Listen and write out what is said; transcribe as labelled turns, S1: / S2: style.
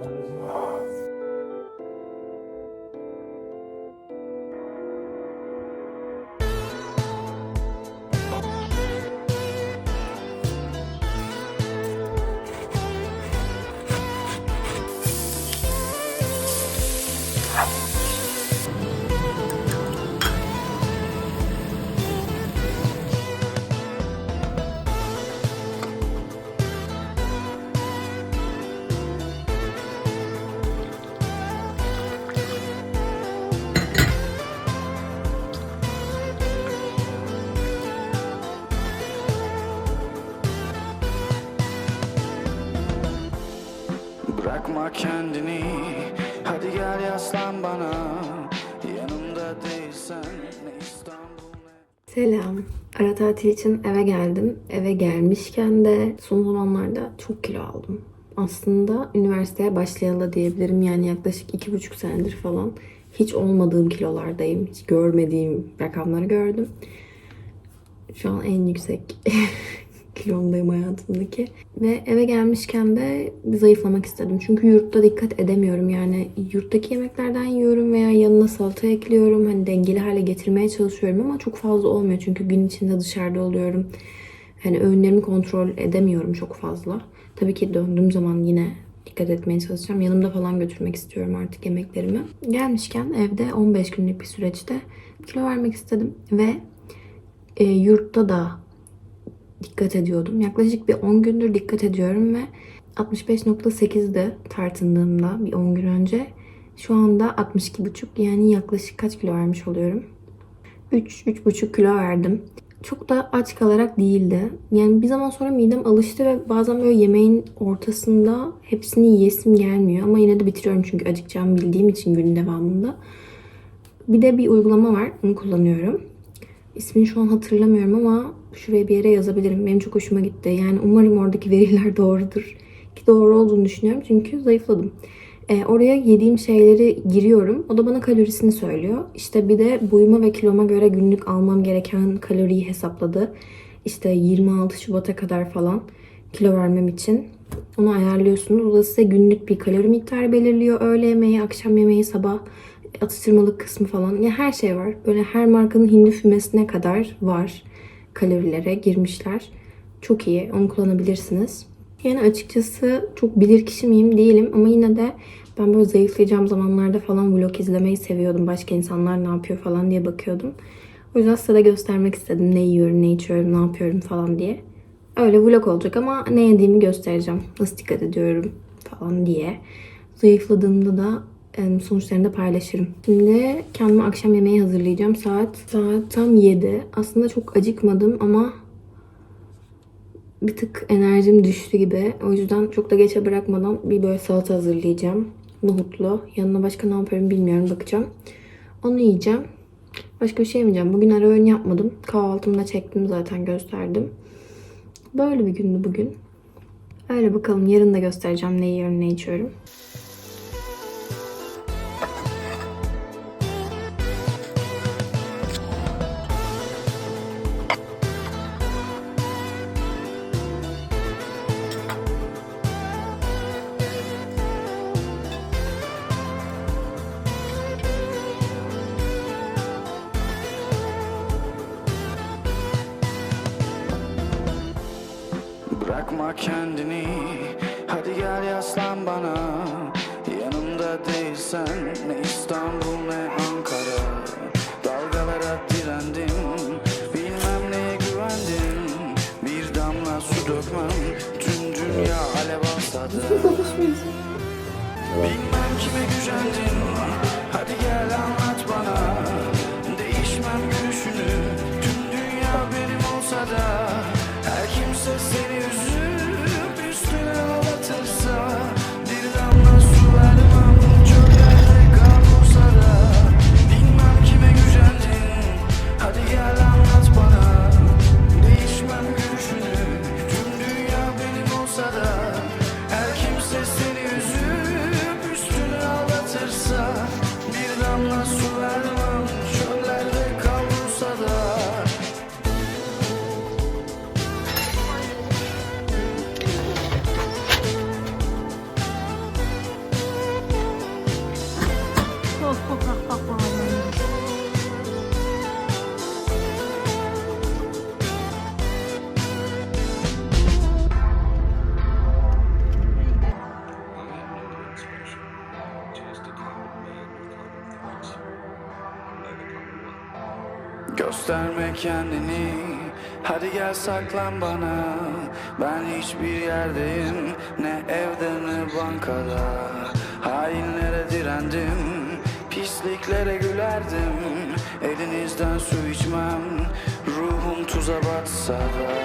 S1: Oh. Bırakma kendini Hadi gel yaslan bana Yanımda değilsen Ne İstanbul ne
S2: Selam. Ara tatil için eve geldim. Eve gelmişken de son zamanlarda çok kilo aldım. Aslında üniversiteye başlayalı diyebilirim. Yani yaklaşık iki buçuk senedir falan hiç olmadığım kilolardayım. Hiç görmediğim rakamları gördüm. Şu an en yüksek kilomdayım hayatımdaki. Ve eve gelmişken de zayıflamak istedim. Çünkü yurtta dikkat edemiyorum. Yani yurttaki yemeklerden yiyorum veya yanına salata ekliyorum. Hani dengeli hale getirmeye çalışıyorum ama çok fazla olmuyor. Çünkü gün içinde dışarıda oluyorum. Hani öğünlerimi kontrol edemiyorum çok fazla. Tabii ki döndüğüm zaman yine dikkat etmeye çalışacağım. Yanımda falan götürmek istiyorum artık yemeklerimi. Gelmişken evde 15 günlük bir süreçte kilo vermek istedim ve e, yurtta da dikkat ediyordum. Yaklaşık bir 10 gündür dikkat ediyorum ve 65.8'de tartındığımda bir 10 gün önce şu anda 62.5 yani yaklaşık kaç kilo vermiş oluyorum? 3-3.5 kilo verdim. Çok da aç kalarak değildi. Yani bir zaman sonra midem alıştı ve bazen böyle yemeğin ortasında hepsini yiyesim gelmiyor. Ama yine de bitiriyorum çünkü acıkacağımı bildiğim için günün devamında. Bir de bir uygulama var. Onu kullanıyorum. İsmini şu an hatırlamıyorum ama şuraya bir yere yazabilirim. Benim çok hoşuma gitti. Yani umarım oradaki veriler doğrudur. Ki doğru olduğunu düşünüyorum çünkü zayıfladım. Ee, oraya yediğim şeyleri giriyorum. O da bana kalorisini söylüyor. İşte bir de boyuma ve kiloma göre günlük almam gereken kaloriyi hesapladı. İşte 26 Şubat'a kadar falan kilo vermem için. Onu ayarlıyorsunuz. O da size günlük bir kalori miktarı belirliyor. Öğle yemeği, akşam yemeği, sabah atıştırmalık kısmı falan. Ya her şey var. Böyle her markanın hindi fümesine kadar var. Kalorilere girmişler. Çok iyi. Onu kullanabilirsiniz. Yani açıkçası çok bilir kişi miyim değilim ama yine de ben böyle zayıflayacağım zamanlarda falan vlog izlemeyi seviyordum. Başka insanlar ne yapıyor falan diye bakıyordum. O yüzden size de göstermek istedim. Ne yiyorum, ne içiyorum, ne yapıyorum falan diye. Öyle vlog olacak ama ne yediğimi göstereceğim. Nasıl dikkat ediyorum falan diye. Zayıfladığımda da sonuçlarını da paylaşırım. Şimdi kendime akşam yemeği hazırlayacağım. Saat saat tam 7. Aslında çok acıkmadım ama bir tık enerjim düştü gibi. O yüzden çok da geçe bırakmadan bir böyle salata hazırlayacağım. Nohutlu. Yanına başka ne yapıyorum bilmiyorum. Bakacağım. Onu yiyeceğim. Başka bir şey yemeyeceğim. Bugün ara öğün yapmadım. Kahvaltımda çektim zaten gösterdim. Böyle bir gündü bugün. Öyle bakalım. Yarın da göstereceğim ne yiyorum ne içiyorum.
S1: Bırakma kendini. Hadi gel yaslan bana. Yanımda değilsen Ne İstanbul ne Ankara. Dalgalara direndim. Bilmem neye güvendim. Bir damla su dökmem. Tüm dünya alev alsa da Bilmem kime gücendin Gösterme kendini. Hadi gel saklan bana. Ben hiçbir yerdeyim. Ne evde ne bankada. Hainlere direndim Pisliklere gülerdim Elinizden su içmem Ruhum tuza batsa da